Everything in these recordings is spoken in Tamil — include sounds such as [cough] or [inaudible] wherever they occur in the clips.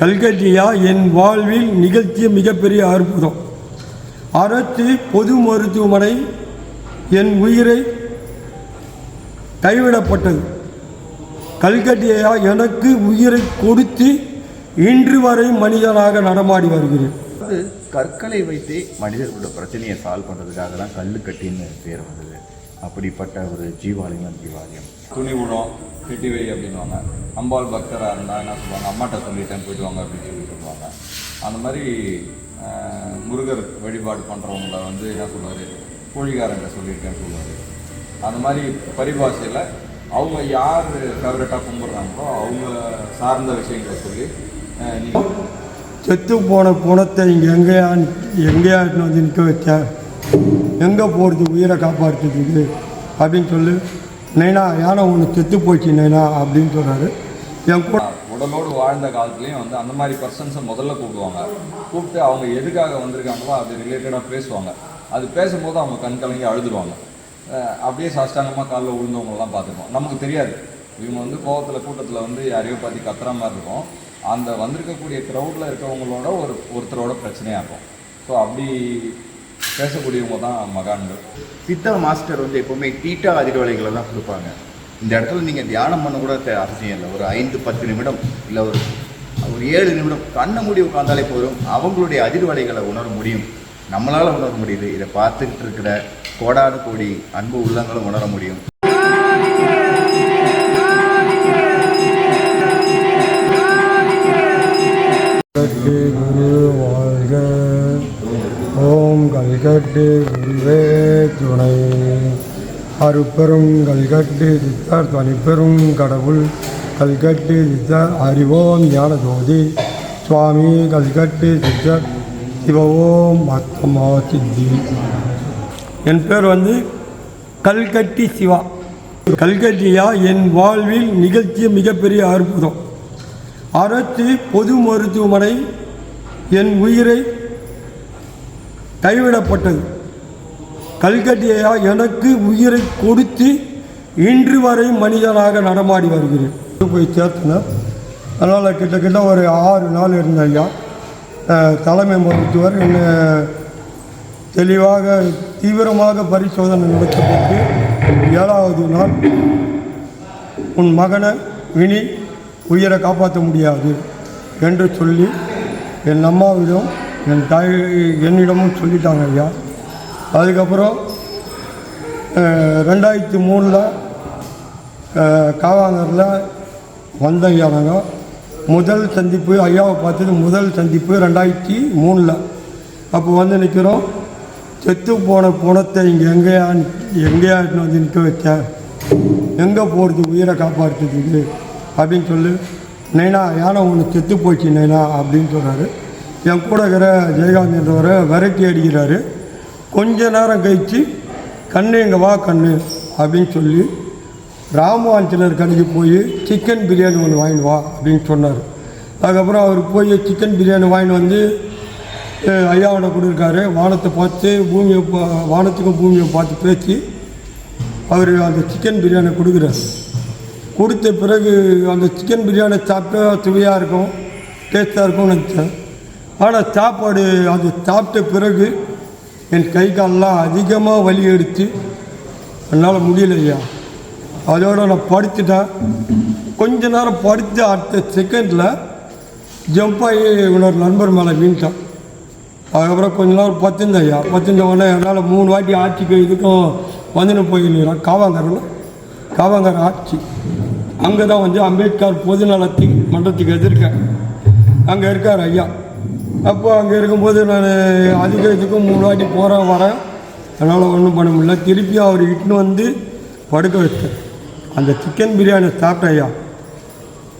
கல்கட்டியா என் வாழ்வில் நிகழ்த்திய மிகப்பெரிய அற்புதம். அரசு பொது மருத்துவமனை என் உயிரை கைவிடப்பட்டது. கல்கட்டியா எனக்கு உயிரை கொடுத்து இன்று வரை மனிதனாக நடமாடி வருகிறேன். அது கற்களை வைத்தே மனிதர்களோட பிரச்சனையை சால்வ் பண்ணுறதுக்காக தான் கல்லுக்கட்டின்னு பேர் வந்தது. அப்படிப்பட்ட ஒரு ஜீவாலயம் ஜீவாலயம் துணி விடும் கெட்டி அப்படின்வாங்க அம்பாள் பக்தராக இருந்தால் என்ன சொல்லுவாங்க? அம்மாட்ட சொல்லிட்டேன் போயிட்டு வாங்க அப்படின்னு சொல்லி சொல்லுவாங்க அந்த மாதிரி முருகர் வழிபாடு பண்ணுறவங்கள வந்து என்ன சொல்லுவார்? பூழிகாரங்க சொல்லியிருக்கேன்னு சொல்லுவார். அந்த மாதிரி பரிபாஷையில் அவங்க யார் ஃபேவரட்டாக கும்பிட்றாங்களோ அவங்க சார்ந்த விஷயங்களை சொல்லி செத்து போன புணத்தை இங்கே எங்கேயா எங்கேயா வந்து நிற்க வச்ச? எங்கே போகிறது உயிரை காப்பாற்றுறதுக்கு அப்படின்னு சொல்லி. நைனா யானை ஒன்று செத்து போச்சு நைனா அப்படின்னு சொல்கிறாரு என் கூட உடலோடு வாழ்ந்த காலத்துலேயும் வந்து அந்த மாதிரி பர்சன்ஸை முதல்ல கூப்பிடுவாங்க. கூப்பிட்டு அவங்க எதுக்காக வந்திருக்காங்களோ அது ரிலேட்டடாக பேசுவாங்க. அது பேசும்போது அவங்க கண் கலங்கி அழுதுருவாங்க. அப்படியே சாஷ்டாங்கமாக காலில் விழுந்தவங்களாம் பார்த்துருக்கோம் நமக்கு தெரியாது. இவங்க வந்து கோவத்தில் கூட்டத்தில் வந்து யாரையோ பார்த்து கத்துற மாதிரி இருக்கும். அந்த வந்திருக்கக்கூடிய க்ரௌடில் இருக்கிறவங்களோட ஒரு ஒருத்தரோட பிரச்சனையாக இருக்கும். ஸோ அப்படி பேசக்கூடியவங்க தான் மகான்கள். சித்தா மாஸ்டர் வந்து எப்போவுமே தீட்டா அதிர்வலைகளை தான் கொடுப்பாங்க. இந்த இடத்துல நீங்கள் தியானம் பண்ண கூட அவசியம் இல்லை. ஒரு ஐந்து பத்து நிமிடம் இல்லை ஒரு ஒரு ஏழு நிமிடம் கண்ணை மூடி உட்காந்தாலே போதும். அவங்களுடைய அதிர்வலைகளை உணர முடியும். நம்மளால் உணர முடியுது. இதை பார்த்துக்கிட்டு இருக்கிற கோடானு கோடி அன்பு உள்ளங்களும் உணர முடியும். கல்கட்டு குருவே துணை. அருப்பெரும் கல்கட்டு சித்தார் தனிப்பெரும் கடவுள். கல்கட்டு சித்தர் அறிவோம் ஞான ஜோதி. சுவாமி கல்கட்டு சித்தர் சிவவோம் மத்தமா சித்தி. என் பேர் வந்து கல்கட்டி சிவா. கல்கட்டியா? என் வாழ்வில் நிகழ்த்திய மிகப்பெரிய அற்புதம். அரசு பொது மருத்துவமனை என் உயிரை கைவிடப்பட்டது. கல்கட்டியா எனக்கு உயிரை கொடுத்து இன்று வரை மனிதனாக நடமாடி வருகிறேன். போய் சேர்த்தனர் அதனால் கிட்டத்தட்ட ஒரு ஆறு நாள் இருந்த ஐயா. தலைமை மருத்துவர் என்னை தெளிவாக தீவிரமாக பரிசோதனை நடத்தப்பட்டு ஏழாவது நாள் உன் மகனை வினி உயிரை காப்பாற்ற முடியாது என்று சொல்லி என் அம்மாவிடம் என் தாய் என்னிடமும் சொல்லிட்டாங்க ஐயா. அதுக்கப்புறம் ரெண்டாயிரத்தி மூணில் காவாங்கரில் வந்த ஐயா நாங்கள் முதல் சந்திப்பு ஐயாவை பார்த்தது முதல் சந்திப்பு ரெண்டாயிரத்தி மூணில். அப்போ வந்து நிற்கிறோம் செத்து போன புணத்தை இங்கே எங்கேயா எங்கேயா வந்து நிற்க வச்ச எங்கே போகிறது உயிரை காப்பாற்றுறதுக்கு அப்படின்னு சொல்லி நைனா யானை ஒன்று செத்து போச்சு நைனா அப்படின்னு சொல்கிறாரு என் கூட இருக்கிற ஜெயகாந்த் என்றவரை விரட்டி அடிக்கிறாரு. கொஞ்ச நேரம் கழித்து கண்ணு இங்கே வா கண்ணு அப்படின்னு சொல்லி ராமாஞ்சலர் கடைக்கு போய் சிக்கன் பிரியாணி ஒன்று வாங்கிட்டு வா அப்படின்னு சொன்னார். அதுக்கப்புறம் அவர் போய் சிக்கன் பிரியாணி வாங்கிட்டு வந்து ஐயாவோட கொடுத்துருக்காரு. வானத்தை பார்த்து பூமியை வானத்துக்கும் பூமியை பார்த்து பேசி அவர் அந்த சிக்கன் பிரியாணி கொடுக்குறாரு. கொடுத்த பிறகு அந்த சிக்கன் பிரியாணி சாப்பிட்டா சுவையாக இருக்கும் டேஸ்ட்டாக இருக்கும்னு நினச்சேன். ஆனால் சாப்பாடு அது சாப்பிட்ட பிறகு என் கை காலெலாம் அதிகமாக வலி எடுத்து என்னால் முடியல ஐயா அதோட நான் படுத்துட்டேன். கொஞ்ச நேரம் படுத்து அடுத்த செகண்டில் ஜம்ப் ஆகி இன்னொரு நண்பர் மேலே வீண்டான் அதுக்கப்புறம் கொஞ்ச நேரம் பத்துந்தேன் ஐயா. பத்துந்த உடனே என்னால் மூணு வாட்டி ஆட்சிக்கு இதுக்கும் வந்துன்னு போயிருக்கிறான் காவாங்கரில் காவாங்கர் ஆட்சி. அங்கே தான் வந்து அம்பேத்கர் பொதுநலத்தி மன்றத்துக்கு எதிர்க்க. அங்கே இருக்கார் ஐயா. அப்போ அங்கே இருக்கும்போது நான் அதிக இதுக்கும் மூணு வாட்டி போகிறேன் வரேன் அதனால் ஒன்றும் பண்ண முடியல. திருப்பி அவர் இட்டுன்னு வந்து படுக்க வச்சேன் அந்த சிக்கன் பிரியாணி சாப்பிட்டேன் ஐயா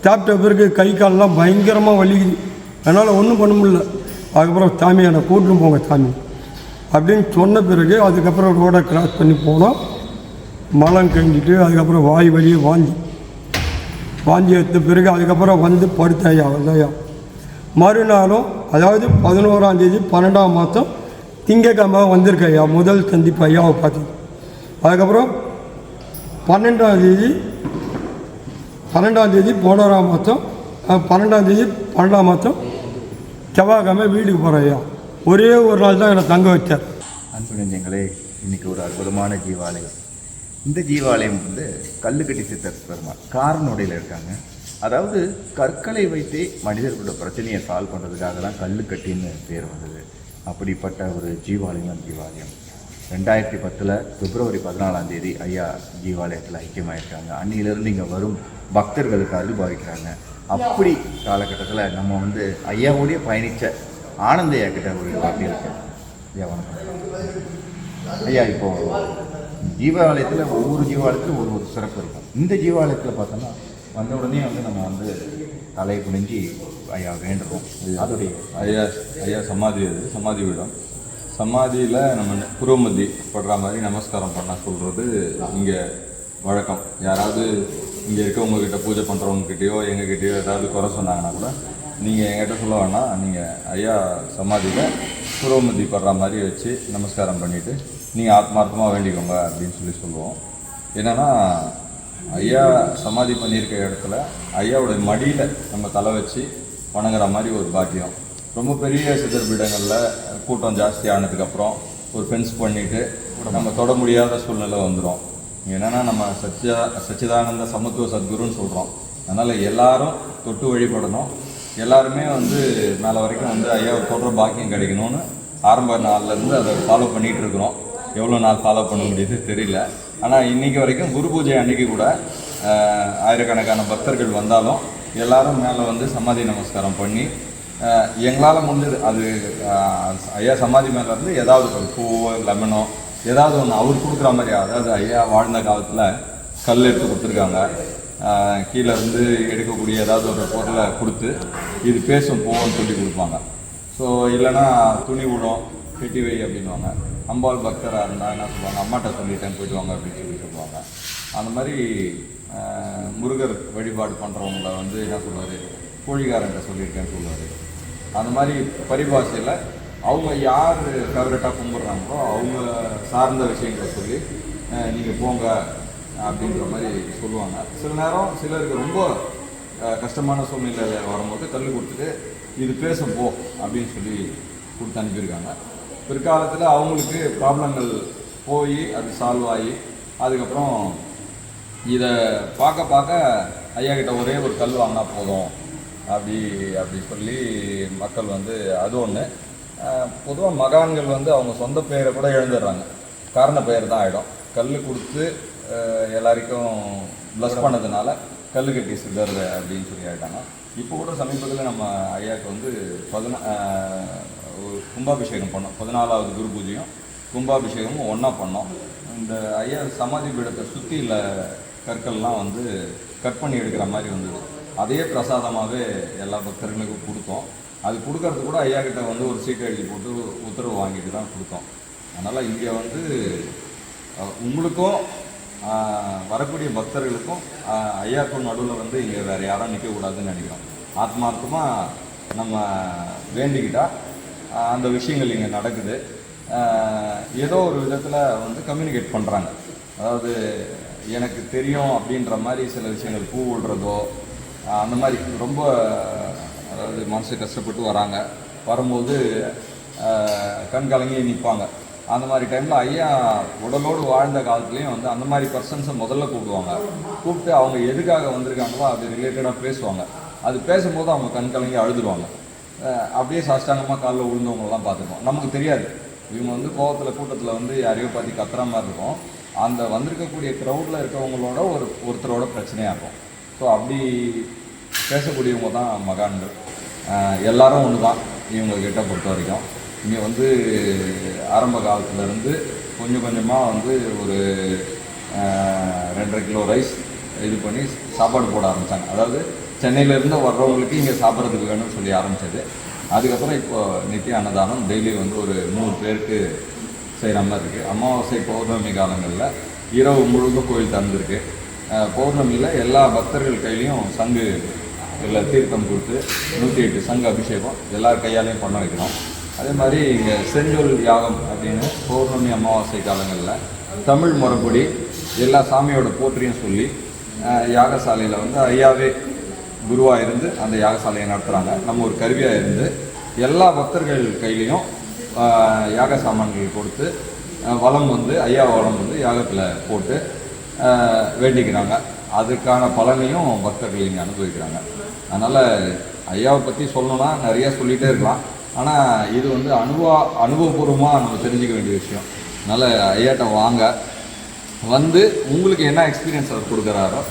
சாப்பிட்ட பிறகு கை காலெல்லாம் பயங்கரமாக வலிக்குது. அதனால் ஒன்றும் பண்ண முடியல. அதுக்கப்புறம் சாமி என்னை கூட்டின்னு போங்க சாமி. அப்படின்னு சொன்ன பிறகு அதுக்கப்புறம் ரோடை கிராஸ் பண்ணி போனோம். மலம் கழிஞ்சிட்டு அதுக்கப்புறம் வாய் வழியே வாந்தி. வாந்தி எடுத்த பிறகு அதுக்கப்புறம் வந்து படுத்தாயா வந்தாயா மறுநாளும் அதாவது பதினோராம் தேதி பன்னெண்டாம் மாதம் திங்கக்கிழமை வந்திருக்க ஐயா முதல் சந்திப்பு ஐயாவை பார்த்து. அதுக்கப்புறம் பன்னெண்டாம் தேதி பன்னெண்டாம் தேதி போனோராம் மாதம் பன்னெண்டாம் தேதி பன்னெண்டாம் மாதம் செவ்வாய்க்கிழமை வீட்டுக்கு போகிறேன் ஐயா. ஒரே ஒரு நாள் தான் என்னை தங்க வச்சார் அன்பு நெஞ்சங்களே ஒரு அற்புதமான ஜீவாலயம். இந்த ஜீவாலயம் வந்து கல்லுக்கட்டி சித்தர் பெருமாள் காரனுடையில் இருக்காங்க. அதாவது கற்களை வைத்தே மனிதர்களோட பிரச்சனையை சால்வ் பண்ணுறதுக்காக தான் கல்லுக்கட்டின்னு பேர் வந்தது. அப்படிப்பட்ட ஒரு ஜீவாலயம் தான் ஜீவாலயம். ரெண்டாயிரத்தி பத்தில் பிப்ரவரி பதினாலாம் தேதி ஐயா ஜீவாலயத்தில் ஐக்கியமாயிருக்காங்க. அன்னியிலிருந்து இங்கே வரும் பக்தர்களுக்கு அருள்பாவிக்கிறாங்க அப்படி காலகட்டத்தில் நம்ம வந்து ஐயாவோடைய பயணித்த ஆனந்தையா கிட்ட ஒரு வார்த்தை இருக்கு. ஐயா வணக்கம். ஐயா இப்போ ஜீவாலயத்தில் ஒவ்வொரு ஜீவாலயத்திலும் ஒரு ஒரு சிறப்பு இருக்கும். இந்த ஜீவாலயத்தில் பார்த்தோன்னா வந்த உடனே வந்து நம்ம வந்து தலை குனிஞ்சி ஐயா வேண்டுறோம். அதோடைய ஐயா ஐயா சமாதி அது சமாதி விடம். சமாதியில் நம்ம புருவமத்தி படுற மாதிரி நமஸ்காரம் பண்ண சொல்கிறது இங்கே வழக்கம். யாராவது இங்கே இருக்கவங்க கிட்ட பூஜை பண்ணுறவங்ககிட்டயோ எங்ககிட்டயோ ஏதாவது குறை சொன்னாங்கன்னா கூட நீங்கள் என்கிட்ட சொல்ல வேணாம். நீங்கள் ஐயா சமாதியில் புருவமத்தி படுற மாதிரி வச்சு நமஸ்காரம் பண்ணிவிட்டு நீங்கள் ஆத்மார்த்தமாக வேண்டிக்கோங்க அப்படின்னு சொல்லி சொல்லுவோம். என்னென்னா ஐயா சமாதி பண்ணியிருக்க இடத்துல ஐயாவோட மடியில் நம்ம தலை வச்சு வணங்குற மாதிரி ஒரு பாக்கியம். ரொம்ப பெரிய சித்தர் பீடங்களில் கூட்டம் ஜாஸ்தி ஆனதுக்கப்புறம் ஒரு ஃபென்ஸ் பண்ணிட்டு நம்ம தொட முடியாத சூழ்நிலை வந்துடும் என்னென்னா நம்ம சச்சியா சச்சிதானந்த சமத்துவ சத்குருன்னு சொல்கிறோம் அதனால் எல்லாரும் தொட்டு வழிபடணும். எல்லாருமே வந்து மேலே வரைக்கும் வந்து ஐயாவை தொடுற பாக்கியம் கிடைக்கணும்னு ஆரம்ப நாள்லேருந்து அதை ஃபாலோ பண்ணிகிட்டு இருக்கிறோம். எவ்வளோ நாள் ஃபாலோ பண்ண முடியுது தெரியல. ஆனால் இன்னைக்கு வரைக்கும் குரு பூஜை அன்னைக்கு கூட ஆயிரக்கணக்கான பக்தர்கள் வந்தாலும் எல்லாரும் மேலே வந்து சமாதி நமஸ்காரம் பண்ணி எங்களால் முடிஞ்சது அது ஐயா சமாதி மேலே இருந்து ஏதாவது ஒரு பூவோ லெமனோ ஏதாவது ஒன்று அவர் கொடுக்குற மாதிரி அதாவது ஐயா வாழ்ந்த காலத்தில் கல் எடுத்து கொடுத்துருக்காங்க. கீழே இருந்து எடுக்கக்கூடிய ஏதாவது ஒரு பொருளை கொடுத்து இது பேசும் போவோன்னு சொல்லி கொடுப்பாங்க. ஸோ இல்லைன்னா துணி விடும் கெட்டி வை அப்படின்வாங்க அம்பாள் பக்தராக இருந்தால் என்ன சொல்லுவாங்க? அம்மாட்ட சொல்லிட்டேன் போயிட்டு வாங்க அப்படின்னு சொல்லி சொல்லுவாங்க அந்த மாதிரி முருகர் வழிபாடு பண்ணுறவங்கள வந்து என்ன சொல்லுவார்? கோழிகாரன்ட்ட சொல்லியிருக்கேன்னு சொல்லுவார். அந்த மாதிரி பரிபாஷையில் அவங்க யார் ஃபேவரட்டாக கும்பிட்றாங்களோ அவங்க சார்ந்த விஷயங்களை சொல்லி நீங்கள் போங்க அப்படின்ற மாதிரி சொல்லுவாங்க. சில நேரம் சிலருக்கு ரொம்ப கஷ்டமான சூழ்நிலையில் வரும்போது தள்ளி கொடுத்துட்டு இது பேசும் போ அப்படின்னு சொல்லி கொடுத்து அனுப்பியிருக்காங்க. பிற்காலத்தில் அவங்களுக்கு ப்ராப்ளங்கள் போய் அது சால்வ் ஆகி அதுக்கப்புறம் இதை பார்க்க பார்க்க ஐயா கிட்ட ஒரே ஒரு கல் வாங்கினா போதும். அப்படி அப்படி சொல்லி மக்கள் வந்து அது ஒன்று பொதுவாக மகான்கள் வந்து அவங்க சொந்த பெயரை கூட எழுந்துடுறாங்க. காரண பெயர் தான் ஆகிடும் கல் கொடுத்து எல்லாருக்கும் ப்ளஸ் பண்ணதுனால கல் கட்டி சித்தர் அப்படின்னு சொல்லி ஆகிட்டாங்க இப்போ கூட சமீபத்தில் நம்ம ஐயாவுக்கு வந்து பதினா கும்பாபிஷேகம் பண்ணோம். பதினாலாவது குரு பூஜையும் கும்பாபிஷேகமும் ஒன்றா பண்ணோம். இந்த ஐயா சமாதி பீடத்தை சுற்றியில் கற்கள்லாம் வந்து கட் பண்ணி எடுக்கிற மாதிரி வந்தது அதே பிரசாதமாகவே எல்லா பக்தர்களுக்கும் கொடுத்தோம். அது கொடுக்கறது கூட ஐயா கிட்ட வந்து ஒரு சீட்டு எழுதி போட்டு உத்தரவு வாங்கிட்டு தான் கொடுத்தோம். அதனால் இங்கே வந்து உங்களுக்கும் வரக்கூடிய பக்தர்களுக்கும் ஐயாக்கும் நடுவில் வந்து இங்கே வேறு யாரும் நிற்கக்கூடாதுன்னு நினைக்கிறோம். ஆத்மார்த்தமாக நம்ம வேண்டிக்கிட்டால் அந்த விஷயங்கள் இங்கே நடக்குது. ஏதோ ஒரு விதத்தில் வந்து கம்யூனிகேட் பண்ணுறாங்க அதாவது எனக்கு தெரியும் அப்படின்ற மாதிரி சில விஷயங்கள் பூ விடுறதோ அந்த மாதிரி ரொம்ப அதாவது மனசு கஷ்டப்பட்டு வராங்க. வரும்போது கண்கலங்கி நிற்பாங்க அந்த மாதிரி டைமில் ஐயா உடலோடு வாழ்ந்த காலத்துலேயும் வந்து அந்த மாதிரி பர்சன்ஸை முதல்ல கூப்பிடுவாங்க. கூப்பிட்டு அவங்க எதுக்காக வந்திருக்காங்களோ அது ரிலேட்டடாக பேசுவாங்க. அது பேசும்போது அவங்க கண் கலங்கி அழுதுடுவாங்க அப்படியே சாஷ்டாங்கமாக காலில் விழுந்தவங்களெலாம் பார்த்துருக்கோம் நமக்கு தெரியாது. இவங்க வந்து கோவத்தில் கூட்டத்தில் வந்து யாரையோ பார்த்து கத்துற மாதிரி இருக்கும். அந்த வந்திருக்கக்கூடிய க்ரௌடில் இருக்கவங்களோட ஒரு ஒருத்தரோட பிரச்சனையாக இருக்கும் ஸோ அப்படி பேசக்கூடியவங்க தான் மகான்கள். எல்லாரும் ஒன்று தான் இவங்கக்கிட்ட பொறுத்த வரைக்கும் இங்கே வந்து ஆரம்ப காலத்துலேருந்து கொஞ்சம் கொஞ்சமாக வந்து ஒரு ரெண்டரை கிலோ ரைஸ் இது பண்ணி சாப்பாடு போட ஆரம்பித்தாங்க அதாவது சென்னையிலேருந்து வர்றவங்களுக்கு இங்கே சாப்பிட்றதுக்கு வேணும்னு சொல்லி ஆரம்பித்தது அதுக்கப்புறம் இப்போ நித்திய அன்னதானம் டெய்லி வந்து ஒரு நூறு பேருக்கு செய்கிற மாதிரி இருக்குது அமாவாசை பௌர்ணமி காலங்களில் இரவு முழுக்க கோயில் திறந்துருக்கு. பௌர்ணமியில் எல்லா பக்தர்கள் கையிலையும் சங்கு இல்லை தீர்த்தம் கொடுத்து நூற்றி எட்டு சங்கு அபிஷேகம் எல்லார் கையாலையும் பண்ண வைக்கிறோம். அதே மாதிரி இங்கே செஞ்சொல் யாகம் அப்படின்னு பௌர்ணமி அமாவாசை காலங்களில் தமிழ் முறைப்படி எல்லா சாமியோட போற்றியும் சொல்லி யாகசாலையில் வந்து ஐயாவே குருவாக இருந்து அந்த யாகசாலையை நடத்துகிறாங்க நம்ம ஒரு கருவியாக இருந்து எல்லா பக்தர்கள் கையிலையும் யாக சாமான்கள் கொடுத்து வளம் வந்து ஐயா வளம் வந்து யாகத்தில் போட்டு வேண்டிக்கிறாங்க. அதுக்கான பலனையும் பக்தர்கள் இங்கே அனுபவிக்கிறாங்க. அதனால் ஐயாவை பற்றி சொல்லணும்னா நிறையா சொல்லிகிட்டே இருக்கலாம். ஆனால் இது வந்து அனுபவ அனுபவபூர்வமாக நம்ம தெரிஞ்சுக்க வேண்டிய விஷயம். அதனால் ஐயாட்ட வாங்க. வந்து உங்களுக்கு என்ன எக்ஸ்பீரியன்ஸ் அவர் கொடுக்குறாரோ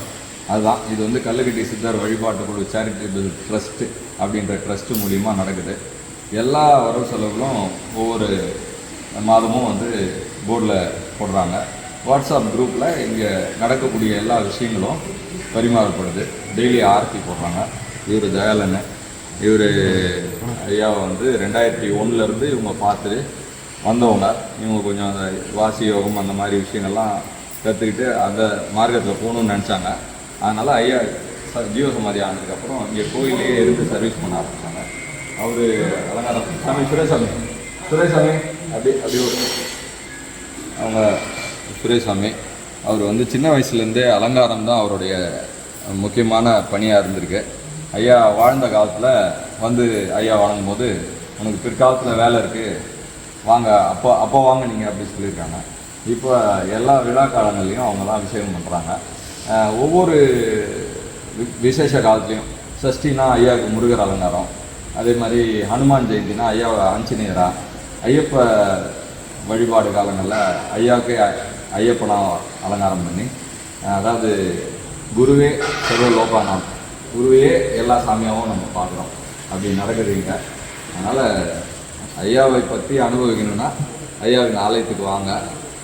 அதுதான். இது வந்து கல்லுக்கட்டி சித்தர் வழிபாட்டு குழு சேரிட்டபிள் ட்ரஸ்ட்டு அப்படின்ற ட்ரஸ்ட்டு மூலிமா நடக்குது. எல்லா வரவு செலவுகளும் ஒவ்வொரு மாதமும் வந்து போர்டில் போடுறாங்க. வாட்ஸ்அப் குரூப்பில் இங்கே நடக்கக்கூடிய எல்லா விஷயங்களும் பரிமாறப்படுது. டெய்லி ஆர்த்தி போடுறாங்க. இவர் தயாலன்னு இவர் ஐயாவை வந்து ரெண்டாயிரத்தி ஒன்றுலேருந்து இவங்க பார்த்து வந்தவங்க. இவங்க கொஞ்சம் அந்த வாசி யோகம் அந்த மாதிரி விஷயங்கள்லாம் கற்றுக்கிட்டு அந்த மார்க்கத்தில் போகணும்னு நினச்சாங்க. அதனால் ஐயா ச ஜீவசமாதி ஆனதுக்கப்புறம் இங்கே கோயிலே இருந்து சர்வீஸ் பண்ண ஆரம்பிச்சாங்க. அவர் அலங்காரம் சாமி சுரேசாமி. சுரேசாமி. அப்படி அப்படி ஒரு அவங்க சுரேசாமி. அவர் வந்து சின்ன வயசுலேருந்தே அலங்காரம் தான் அவருடைய முக்கியமான பணியாக இருந்திருக்கு. ஐயா வாழ்ந்த காலத்தில் வந்து ஐயா வழங்கும் போது உனக்கு பிற்காலத்தில் வேலை இருக்குது வாங்க அப்போ அப்போ வாங்க நீங்கள் அப்படி சொல்லியிருக்காங்க. இப்போ எல்லா விழா காலங்கள்லையும் அவங்கெல்லாம் அபிஷேகம் பண்ணுறாங்க ஒவ்வொரு விசேஷ காலத்துலேயும் சஷ்டினா ஐயாவுக்கு முருகர் அலங்காரம். அதே மாதிரி ஹனுமான் ஜெயந்தினா ஐயா ஆஞ்சநேயரா. ஐயப்ப வழிபாடு காலங்களில் ஐயாவுக்கு ஐயப்பனா அலங்காரம் பண்ணி அதாவது குருவே சர்வ லோகானாம் குருவே எல்லா சாமியாகவும் நம்ம பார்க்குறோம். அப்படி நடக்குதுங்க அதனால் ஐயாவை பற்றி அனுபவிக்கணும்னா ஐயாவின் ஆலயத்துக்கு வாங்க.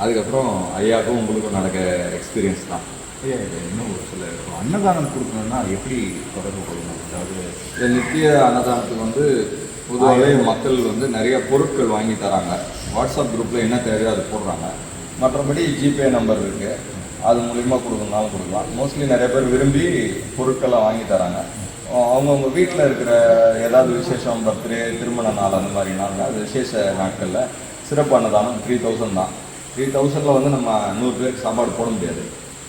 அதுக்கப்புறம் ஐயாவுக்கும் உங்களுக்கும் நடக்க எக்ஸ்பீரியன்ஸ் தான். ஐயா இது இன்னும் ஒரு சில அன்னதானம் கொடுக்கணும்னா எப்படி தொடர்பு கொள்ளணும்? அதாவது இந்த நித்திய அன்னதானத்துக்கு வந்து பொதுவாகவே மக்கள் வந்து நிறைய பொருட்கள் வாங்கி தராங்க. வாட்ஸ்அப் குரூப்பில் என்ன தேவையோ அது போடுறாங்க. மற்றபடி ஜிபே நம்பர் இருக்குது அது மூலிமா கொடுக்கணும்னாலும் கொடுக்கலாம். மோஸ்ட்லி நிறைய பேர் விரும்பி பொருட்களை வாங்கி தராங்க. அவங்கவுங்க வீட்டில் இருக்கிற ஏதாவது விசேஷம் பர்த்டே திருமண நாள் அந்த மாதிரி நாளில் அது விசேஷ நாட்களில் சிறப்பு அன்னதானம் த்ரீ தௌசண்ட் தான். த்ரீ தௌசண்டில் வந்து நம்ம நூறு பேருக்கு சாப்பாடு போட முடியாது.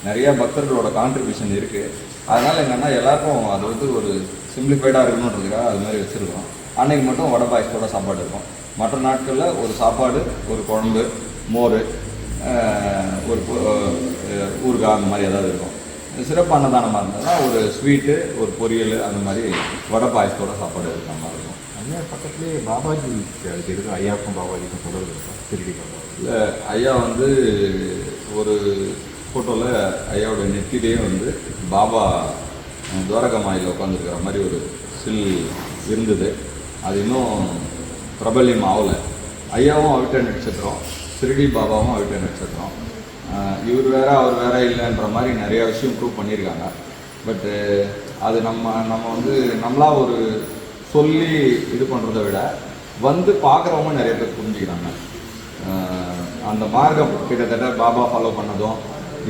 நிறைய பக்தர்களோட கான்ட்ரிபியூஷன் இருக்குது அதனால் என்னென்னா எல்லாருக்கும் அது வந்து ஒரு சிம்பிளிஃபைடாக இருக்கணுன்றதுக்காக அது மாதிரி வச்சுருக்கோம். அன்னைக்கு மட்டும் வடை பாயசத்தோட சாப்பாடு இருக்கும். மற்ற நாட்களில் ஒரு சாப்பாடு ஒரு குழம்பு மோர் ஒரு ஊறுகாய் அந்த மாதிரி ஏதாவது இருக்கும். சிறப்பு அன்னதானமாக இருந்ததுன்னா ஒரு ஸ்வீட்டு ஒரு பொரியல் அந்த மாதிரி வடை பாயசத்தோட சாப்பாடு இருக்கிற மாதிரி இருக்கும். ஐயா பக்கத்துலேயே பாபாஜி அதுக்கு இருக்கு ஐயாவுக்கும் பாபாஜிக்கும் தொடர்பு இருக்கும் திருடி பாபா இல்லை ஐயா வந்து ஒரு ஃபோட்டோவில் ஐயாவோட நெத்திலேயே வந்து பாபா அஹ், துவாரகா மாயில் உட்காந்துருக்கிற மாதிரி ஒரு சில் இருந்தது. அது இன்னும் பிரபல்யம் ஆகலை. ஐயாவும் அவிட்ட நட்சத்திரம் சிறுடி பாபாவும் அவிட்ட நட்சத்திரம். இவர் வேற அவர் வேற இல்லைன்ற மாதிரி நிறைய விஷயம் ப்ரூவ் பண்ணியிருக்காங்க. பட்டு அது நம்ம நம்ம வந்து நம்மளா ஒரு சொல்லி இது பண்ணுறதை விட வந்து பார்க்குறவங்க நிறைய பேர் புரிஞ்சுக்கிறாங்க. அந்த மார்க்கம் கிட்டத்தட்ட பாபா ஃபாலோ பண்ணதும்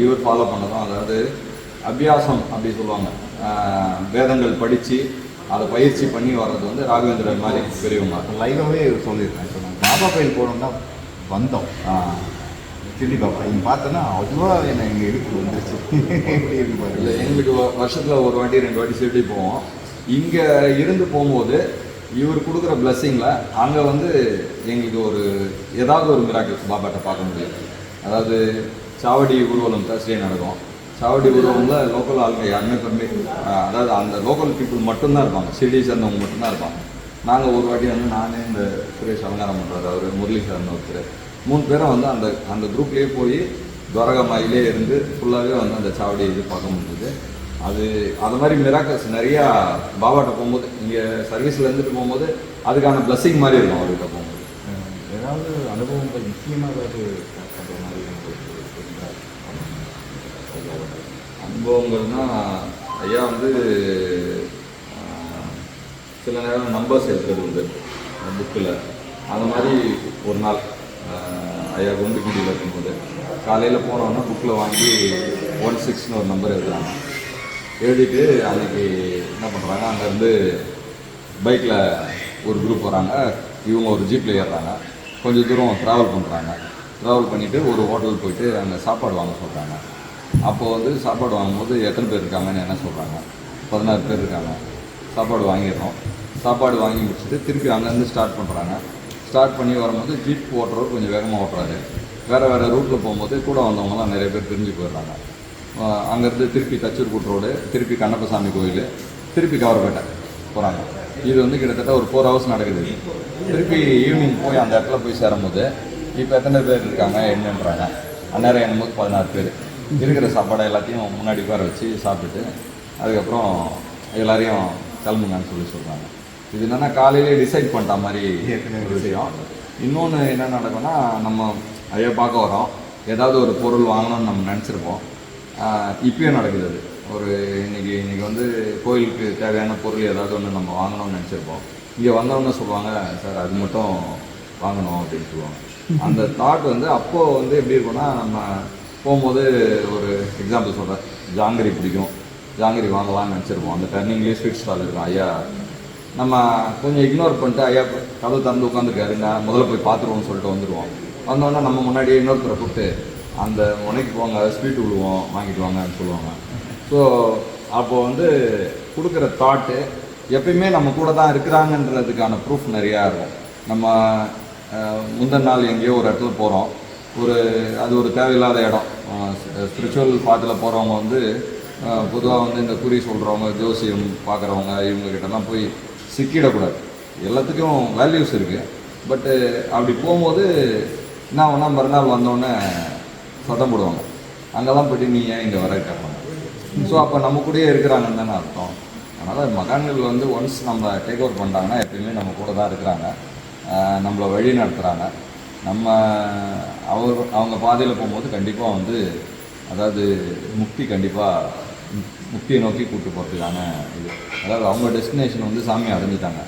இவர் ஃபாலோ பண்ணதும் அதாவது அபியாசம் அப்படி சொல்லுவாங்க. வேதங்கள் படித்து அதை பயிற்சி பண்ணி வர்றது வந்து ராகவேந்திரர் மாதிரி பெரியவங்க. லைவாகவே சொல்லியிருக்கேன். இப்போ நான் பாபா கோயில் போகணும்னா வந்தோம். திருடி பாபா. இங்கே பார்த்தோன்னா அதுவாக என்னை இங்கே [laughs] இருக்கு வந்துருச்சு இல்லை எங்களுக்கு வருஷத்துல ஒரு வாட்டி ரெண்டு வாட்டி சிறுடி போவோம். இங்கே இருந்து போகும்போது இவர் கொடுக்குற பிளஸ்ஸிங்கில் அங்கே வந்து எங்களுக்கு ஒரு ஏதாவது ஒரு மிராக்கிள்ஸ் பாபாட்ட பார்க்க முடியும். அதாவது சாவடி ஊர்வலம் தர்ஸ்டே நடக்கும் சாவடி ஊர்வலம்ல லோக்கல் ஆளுங்க யாருமே கம்மி அதாவது அந்த லோக்கல் பீப்புள் மட்டும்தான் இருப்பாங்க. சிடி சேர்ந்தவங்க மட்டும்தான் இருப்பாங்க. நாங்கள் ஒரு வாட்டி வந்து நானே இந்த சுரேஷ் அலங்காரம் பண்ணுறாரு அவர் முரளி ஒருத்தர். மூணு பேரும் வந்து அந்த அந்த குரூப்லேயே போய் துவரகமாயிலே இருந்து ஃபுல்லாகவே வந்து அந்த சாவடி இது பார்க்க முடிஞ்சது. அது அது மாதிரி மிராக்கல்ஸ் நிறையா பாபாட்ட போகும்போது இங்கே சர்வீஸில் இருந்துட்டு போகும்போது அதுக்கான பிளஸ்ஸிங் மாதிரி இருக்கும் அவர்கிட்ட போகும்போது. ஏதாவது அனுபவங்கள் முக்கியமாக ஏதாவது பண்ணுற மாதிரி உங்களுக்கு இருந்தா? அனுபவங்கள்னா ஐயா வந்து சில நேரம் நம்பர்ஸ் எழுதுறது உண்டு புக்கில். அந்த மாதிரி ஒரு நாள் ஐயா ஐயா குண்டுக்குடியில் இருக்கும்போது. காலையில் போனோன்னா புக்கில் வாங்கி ஒன் சிக்ஸ்னு ஒரு நம்பர் எழுதுறாங்க. எழுதிட்டு அன்றைக்கி என்ன பண்ணுறாங்க அங்கேருந்து பைக்கில் ஒரு குரூப் வராங்க. இவங்க ஒரு ஜீப்பில் ஏறுறாங்க. கொஞ்சம் தூரம் ட்ராவல் பண்ணுறாங்க. ட்ராவல் பண்ணிவிட்டு ஒரு ஹோட்டல் போயிட்டு அங்கே சாப்பாடு வாங்க சொல்கிறாங்க. அப்போது வந்து சாப்பாடு வாங்கும்போது எத்தனை பேர் இருக்காங்கன்னு என்ன சொல்கிறாங்க பதினாறு பேர் இருக்காங்க. சாப்பாடு வாங்கிடுறோம். சாப்பாடு வாங்கி முடிச்சுட்டு திருப்பி அங்கேருந்து ஸ்டார்ட் பண்ணுறாங்க ஸ்டார்ட் பண்ணி வரும்போது ஜீப் ஓட்டுறவர் கொஞ்சம் வேகமாக ஓட்டுறாரு. வேறு வேறு ரூட்டில் போகும்போது கூட வந்தவங்கலாம் நிறைய பேர் பிரிஞ்சு போயிடுறாங்க. அங்கேருந்து திருப்பி தச்சூர்கூட் ரோடு திருப்பி கண்ணப்பசாமி கோயில் திருப்பி கவர்பேட்டை போகிறாங்க இது வந்து கிட்டத்தட்ட ஒரு ஃபோர் ஹவர்ஸ் நடக்குது. திருப்பி ஈவினிங் போய் அந்த இடத்துல போய் சேரும்போது இப்போ எத்தனை பேர் இருக்காங்க என்னன்றாங்க. அந்நேரம் என்னும்போது பதினாறு பேர். இருக்கிற சாப்பாடை எல்லாத்தையும் முன்னாடி உட்கார வச்சு சாப்பிட்டுட்டு அதுக்கப்புறம் எல்லாரையும் கிளம்புங்கன்னு சொல்லி சொல்கிறாங்க இது என்னென்னா காலையிலே டிசைட் பண்ணிட்ட மாதிரி ஏற்கனவே ஒரு விஷயம். இன்னொன்று என்ன நடக்கும்னா நம்ம ஐயா பார்க்க வரோம். ஏதாவது ஒரு பொருள் வாங்கணும்னு நம்ம நினச்சிருப்போம். இப்பயும் நடக்குது அது. ஒரு இன்னைக்கு இன்னைக்கு வந்து கோயிலுக்கு தேவையான பொருள் ஏதாவது ஒன்று நம்ம வாங்கணும்னு நினச்சிருப்போம். இங்கே வந்தவொன்னே சொல்லுவாங்க சார் அது மட்டும் வாங்கணும் அப்படின்னு சொல்லுவாங்க. அந்த தாட் வந்து அப்போது வந்து எப்படி இருக்கும்னா நம்ம போகும்போது ஒரு எக்ஸாம்பிள் சொல்கிறேன் ஜாங்கிரி பிடிக்கும். ஜாங்கிரி வாங்கலாம்னு நினச்சிருப்போம். அந்த டர்னிங்லேயே ஸ்வீட் ஸ்டால் இருக்கும். ஐயா நம்ம கொஞ்சம் இக்னோர் பண்ணிட்டு ஐயா கதவு திறந்து நான் முதல்ல போய் பார்த்துருவோம்னு சொல்லிட்டு வந்துடுவோம் வந்தோடனே நம்ம முன்னாடியே இன்னொருத்தரை கூப்பிட்டு அந்த முனைக்கு போங்க ஸ்வீட் விழுவோம் வாங்கிட்டு வாங்கன்னு சொல்லுவாங்க. ஸோ அப்போ வந்து கொடுக்குற தாட்டு எப்பயுமே நம்ம கூட தான் இருக்கிறாங்கன்றதுக்கான ப்ரூஃப் நிறையா இருக்கும். நம்ம முந்தின நாள் எங்கேயோ ஒரு இடத்துல போகிறோம் ஒரு அது ஒரு தேவையில்லாத இடம். ஸ்பிரிச்சுவல் பாத்தில் போகிறவங்க வந்து பொதுவாக வந்து இந்த குறி சொல்கிறவங்க ஜோசியம் பார்க்குறவங்க இவங்கக்கிட்டலாம் போய் சிக்கிடக்கூடாது. எல்லாத்துக்கும் வேல்யூஸ் இருக்குது பட்டு அப்படி போகும்போது என்ன ஒன்றா மறுநாள் வந்தோடனே சத்தம் போடுவாங்க. அங்கெல்லாம் போய்ட்டு நீ ஏன் இங்கே வர கேட்பாங்க? ஸோ அப்போ நம்ம கூடயே இருக்கிறாங்கன்னு தானே அர்த்தம். அதனால் மகான்கள் வந்து ஒன்ஸ் நம்ம டேக் ஓவர் பண்ணிட்டாங்கன்னா எப்பயுமே நம்ம கூட தான் இருக்கிறாங்க. நம்மளை வழி நடத்துகிறாங்க நம்ம அவர் அவங்க பாதையில் போகும்போது கண்டிப்பாக வந்து அதாவது முக்தி கண்டிப்பாக முக்தியை நோக்கி கூப்பிட்டு போகிறதுக்கான இது. அதாவது அவங்க டெஸ்டினேஷன் வந்து சாமி அடைஞ்சிட்டாங்க.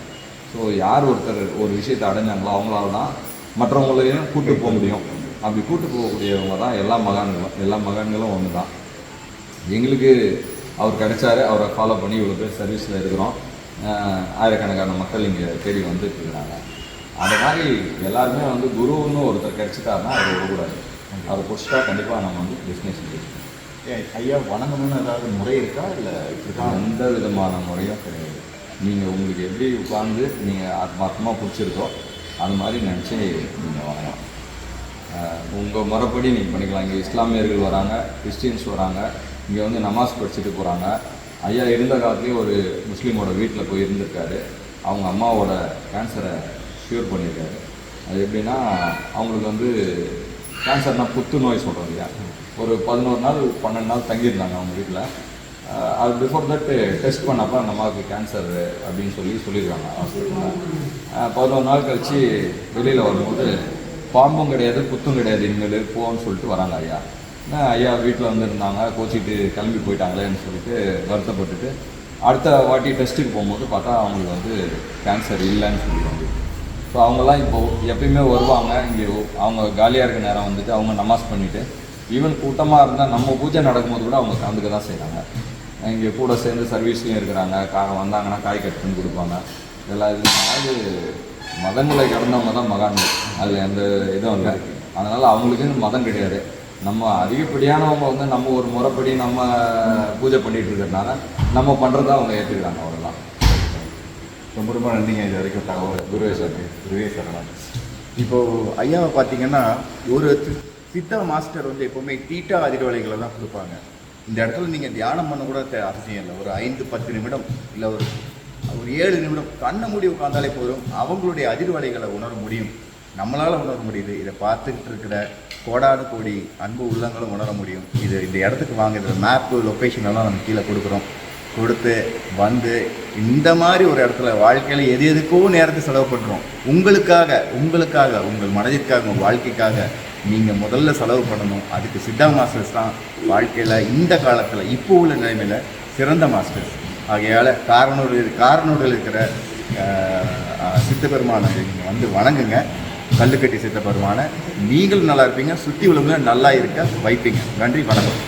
ஸோ யார் ஒருத்தர் ஒரு விஷயத்தை அடைஞ்சாங்களோ அவங்களால தான் மற்றவங்களையும் கூட்டு போக முடியும். அப்படி கூட்டு போகக்கூடியவங்க தான் எல்லா மகான்களும் எல்லா மகான்களும் ஒன்று தான். எங்களுக்கு அவர் கிடைச்சாரு அவரை ஃபாலோ பண்ணி இவ்வளோ பேர் சர்வீஸில் இருக்கிறோம். ஆயிரக்கணக்கான மக்கள் இங்கே தேடி வந்துட்டு இருக்கிறாங்க. அந்த மாதிரி எல்லாருமே வந்து குருன்னு ஒருத்தர் கிடைச்சிட்டாருன்னா அவர் விடக்கூடாது. அவரை பிடிச்சிட்டா கண்டிப்பாக நம்ம வந்து டெஸ்டினேஷன் போயிடுவோம் ஐயா வணங்கணும்னு ஏதாவது முறை இருக்கா? இல்லை இப்படிதான்? எந்த விதமான முறையும் கிடையாது. நீங்கள் உங்களுக்கு எப்படி உட்கார்ந்து நீங்கள் ஆத்மார்த்தமாக பிடிச்சிருக்கோ அது மாதிரி நினச்சி நீங்கள் வாங்கலாம். உங்கள் முறைப்படி நீங்கள் பண்ணிக்கலாம். இங்கே இஸ்லாமியர்கள் வராங்க கிறிஸ்டின்ஸ் வராங்க இங்கே வந்து நமாஸ் படிச்சுட்டு போகிறாங்க ஐயா இருந்த காலத்துலேயே ஒரு முஸ்லீமோட வீட்டில் போய் இருந்திருக்காரு அவங்க அம்மாவோட கேன்சரை க்யூர் பண்ணியிருக்காரு. அது எப்படின்னா அவங்களுக்கு வந்து கேன்சர்னால் புத்துநோய் சொல்கிறோம் இல்லையா? ஒரு பதினோரு நாள் பன்னெண்டு நாள் தங்கியிருந்தாங்க அவங்க வீட்டில் அது பிஃபோர் தட் டெஸ்ட் பண்ணப்போ அந்த அம்மாவுக்கு கேன்சர் அப்படின்னு சொல்லி சொல்லியிருக்காங்க ஹாஸ்பிட்டலில் பதினோரு நாள் கழித்து வெளியில் வரும்போது பாம்பும் கிடையாது புத்தும் கிடையாது இனிமேல் போன்னு சொல்லிட்டு வராங்க ஐயா. என்ன ஐயா வீட்டில் வந்துருந்தாங்க கோச்சிட்டு கிளம்பி போயிட்டாங்களேன்னு சொல்லிட்டு வருத்தப்பட்டுட்டு அடுத்த வாட்டி டெஸ்ட்டுக்கு போகும்போது பார்த்தா அவங்களுக்கு வந்து கேன்சர் இல்லைன்னு சொல்லிடுவாங்க ஸோ அவங்கெல்லாம் இப்போது எப்பயுமே வருவாங்க. இங்கே அவங்க காலியாக இருக்க நேரம் வந்துட்டு அவங்க நமாஸ் பண்ணிவிட்டு ஈவன் கூட்டமாக இருந்தால் நம்ம பூஜை நடக்கும்போது கூட அவங்க கலந்துக்க தான் செய்கிறாங்க இங்கே கூட சேர்ந்து சர்வீஸ்லையும் இருக்கிறாங்க. கா வந்தாங்கன்னா காய் கட் பண்ணி கொடுப்பாங்க. இதெல்லாம் இது அதாவது மதங்களை கடந்தவங்க தான் மகான்கள். அதில் எந்த இதுவும் இல்லை. அதனால் அவங்களுக்குன்னு மதம் கிடையாது. நம்ம அதிகப்படியானவங்க வந்து நம்ம ஒரு முறைப்படி நம்ம பூஜை பண்ணிகிட்டு இருக்கிறதுனால நம்ம பண்ணுறத அவங்க ஏற்றுக்கிறாங்க அவ்வளோதான் ரொம்ப ரொம்ப நன்றிங்க. இது வரைக்கும் தகவல். குருவே சார் குருவே ஐயாவை பார்த்தீங்கன்னா ஒரு சி- சித்தா மாஸ்டர் வந்து எப்போவுமே தீட்டா அதிர்வலைகளை தான் கொடுப்பாங்க. இந்த இடத்துல நீங்கள் தியானம் பண்ண கூட தே- அவசியம் இல்லை. ஒரு ஐந்து பத்து நிமிடம் இல்லை ஒரு ஒரு ஏழு நிமிடம் கண்ணை மூடி உட்காந்தாலே போதும். அவங்களுடைய அதிர்வலைகளை உணர முடியும். நம்மளால் உணர முடியுது. இதை பார்த்துக்கிட்டு இருக்கிற கோடானு கோடி அன்பு உள்ளங்களும் உணர முடியும். இது இந்த இடத்துக்கு வாங்க இதில் மேப்பு லொக்கேஷன் எல்லாம் நம்ம கீழே கொடுக்குறோம். கொடுத்து வந்து இந்த மாதிரி ஒரு இடத்துல வாழ்க்கையில் எது எதுக்கோ நேரத்தை செலவு பண்ணுறோம் உங்களுக்காக உங்களுக்காக உங்கள் மனதிற்காக உங்கள் வாழ்க்கைக்காக நீங்கள் முதல்ல செலவு பண்ணணும். அதுக்கு சித்தா மாஸ்டர்ஸ் தான் வாழ்க்கையில் இந்த காலத்தில் இப்போ உள்ள நிலைமையில் சிறந்த மாஸ்டர்ஸ். ஆகையால் காரணோடு காரணூரில் இருக்கிற சித்த பெருமானை நீங்கள் வந்து வணங்குங்க. கல்லுக்கட்டி சித்த பெருமானை நீங்களும் நல்லா இருப்பீங்க சுற்றி உள்ளவங்க நல்லா இருக்க வைப்பீங்க. நன்றி வணக்கம்.